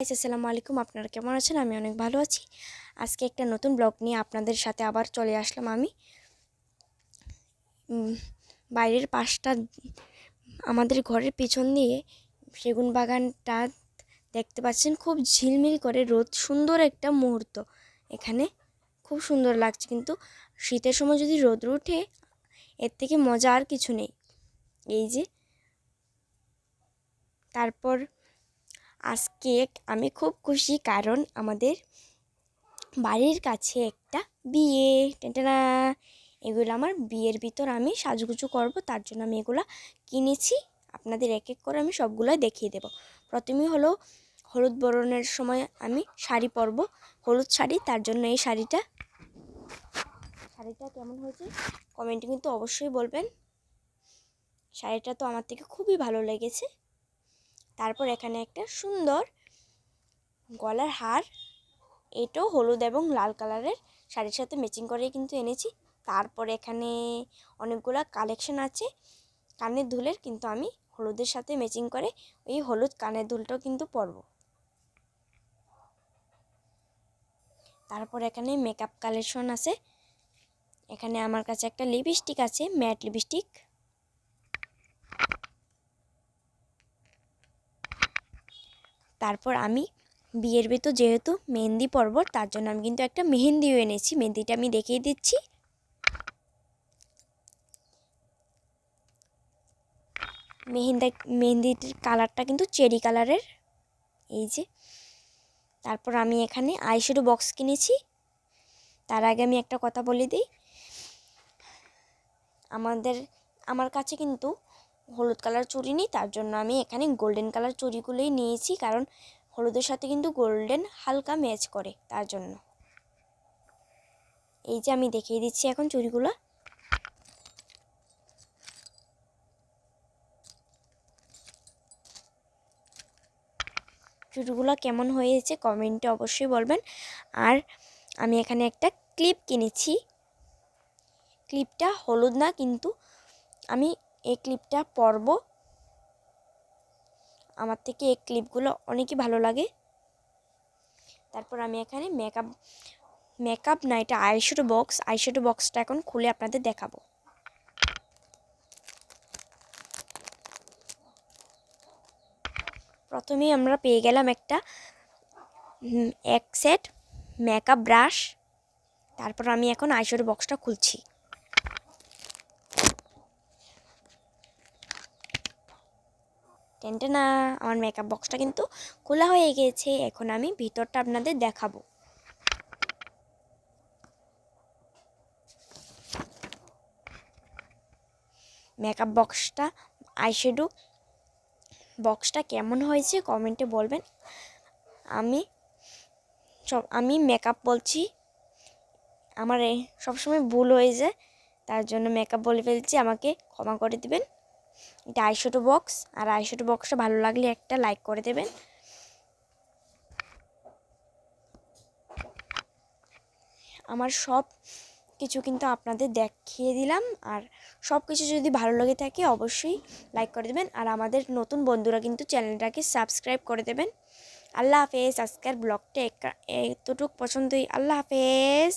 আসসালামু আলাইকুম। আপনারা কেমন আছেন? আমি অনেক ভালো আছি। আজকে একটা নতুন ব্লগ নিয়ে আপনাদের সাথে আবার চলে আসলাম আমি। বাইরের পাশটা আমাদের ঘরের পিছন দিয়ে সেগুন বাগানটা দেখতে পাচ্ছেন? খুব ঝিলমিল করে রোদ, সুন্দর একটা মুহূর্ত এখানে। খুব সুন্দর লাগছে কিন্তু। শীতের সময় যদি রোদ উঠে এর থেকে মজা আর কিছু নেই। এই যে, তারপর আজকে আমি খুব খুশি কারণ আমাদের বাড়ির কাছে একটা বিয়ে। টেনটেনা এগুলো আমার বিয়ের ভিতর আমি সাজুগুজু করব, তার জন্য আমি এগুলো কিনেছি। আপনাদের এক এক করে আমি সবগুলো দেখিয়ে দেব। প্রথমেই হলো হলুদ বরণের সময় আমি শাড়ি পরব। হলুদ শাড়ি, তার জন্য এই শাড়িটা। শাড়িটা কেমন হয়েছে? কমেন্টে কিন্তু অবশ্যই বলবেন। শাড়িটা তো আমার থেকে খুবই ভালো লেগেছে। তারপর এখানে একটা সুন্দর গলার হার। এটাও হলুদ এবং লাল কালারের। শাড়ির সাথে ম্যাচিং করে কিন্তু এনেছি। তারপর এখানে অনেকগুলো কালেকশন আছে। কানের দুলের কিন্তু আমি হলুদের সাথে ম্যাচিং করে এই হলুদ কানের দুলটাও কিন্তু পরব। তারপর এখানে মেকআপ কালেকশন আছে। এখানে আমার কাছে একটা লিপস্টিক আছে ম্যাট লিপস্টিক তারপর আমি বিয়ের ভেতর যেহেতু মেহেন্দি পরব, তার জন্য আমি কিন্তু একটা মেহেন্দিও এনেছি। মেহেন্দিটা আমি দেখিয়ে দিচ্ছি। মেহেন্দা, মেহেন্দিটির কালারটা কিন্তু চেরি কালারের। এই যে। তারপর আমি এখানে আইশ্যাডো বক্স কিনেছি। তার আগে আমি একটা কথা বলে দিই। আমাদের, আমার কাছে কিন্তু হলুদ কালার চুড়ি নেই, তার জন্য আমি এখানে গোল্ডেন কালার চুড়িগুলোই নিয়েছি, কারণ হলুদের সাথে কিন্তু গোল্ডেন হালকা ম্যাচ করে, তার জন্য। এই যে আমি দেখিয়ে দিচ্ছি এখন চুড়িগুলো চুড়িগুলো কেমন হয়েছে কমেন্টে অবশ্যই বলবেন। আর আমি এখানে একটা ক্লিপ কিনেছি। ক্লিপটা হলুদ না, কিন্তু আমি এই ক্লিপটা পরব আমার থেকে এই ক্লিপগুলো অনেকই ভালো লাগে। তারপর আমি এখানে মেকআপ মেকআপ না, এটা আইশ্যাডো বক্স আইশ্যাডো বক্সটা এখন খুলে আপনাদের দেখাবো। প্রথমেই আমরা পেয়ে গেলাম একটা এক সেট মেকআপ ব্রাশ তারপর আমি এখন আইশ্যাডো বক্সটা খুলছি। টেনটে না আমার মেকআপ বক্সটা কিন্তু খোলা হয়ে গিয়েছে। এখন আমি ভিতরটা আপনাদের দেখাবো। মেকআপ বক্সটা আইশ্যাডো বক্সটা কেমন হয়েছে কমেন্টে বলবেন। আমি সব, আমি মেকআপ বলছি, আমার সবসময় ভুল হয়ে যায়, তার জন্য মেকআপ বলে ফেলছি, আমাকে ক্ষমা করে দিবেন। এটা আইশ্যাডো বক্স, আর আইশ্যাডো বক্সটা ভালো লাগলে একটা লাইক করে দেবেন। আমার সব কিছু কিন্তু আপনাদের দেখিয়ে দিলাম, আর সব কিছু যদি ভালো লাগে থাকে অবশ্যই লাইক করে দেবেন, আর আমাদের নতুন বন্ধুরা কিন্তু চ্যানেলটাকে সাবস্ক্রাইব করে দেবেন। আল্লাহ হাফেজ, আজকের ব্লগটা এতটুকু পছন্দই। আল্লাহ হাফেজ।